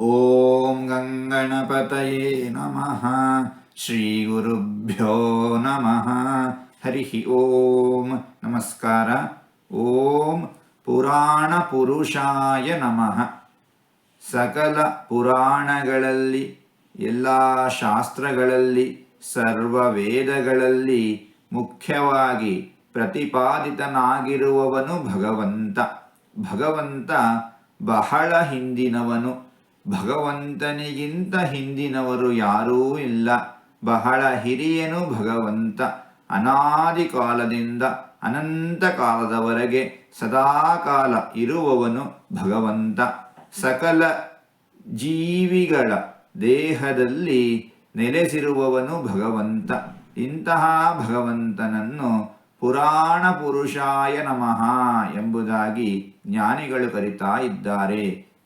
ಓಂ ಗಂಗಣಪತಯೇ ನಮಃ ಶ್ರೀ ಗುರುಭ್ಯೋ ನಮಃ ಹರಿ ಓಂ ನಮಸ್ಕಾರ ಓಂ ಪುರಾಣ ಪುರುಷಾಯ ನಮಃ ಸಕಲ ಪುರಾಣಗಳಲ್ಲಿ ಎಲ್ಲ ಶಾಸ್ತ್ರಗಳಲ್ಲಿ, ಸರ್ವ ವೇದಗಳಲ್ಲಿ ಮುಖ್ಯವಾಗಿ ಪ್ರತಿಪಾದಿತನಾಗಿರುವವನು ಭಗವಂತ. ಭಗವಂತ ಬಹಳ ಹಿಂದಿನವನು. ಭಗವಂತನಿಗಿಂತ ಹಿಂದಿನವರು ಯಾರೂ ಇಲ್ಲ. ಬಹಳ ಹಿರಿಯನು ಭಗವಂತ. ಅನಾದಿ ಕಾಲದಿಂದ ಅನಂತ ಕಾಲದವರೆಗೆ ಸದಾಕಾಲ ಇರುವವನು ಭಗವಂತ. ಸಕಲ ಜೀವಿಗಳ ದೇಹದಲ್ಲಿ ನೆಲೆಸಿರುವವನು ಭಗವಂತ. ಇಂತಹ ಭಗವಂತನನ್ನು ಪುರಾಣ ಪುರುಷಾಯ ನಮಃ ಎಂಬುದಾಗಿ ಜ್ಞಾನಿಗಳು ಕರಿತಾ ಇದ್ದಾರೆ.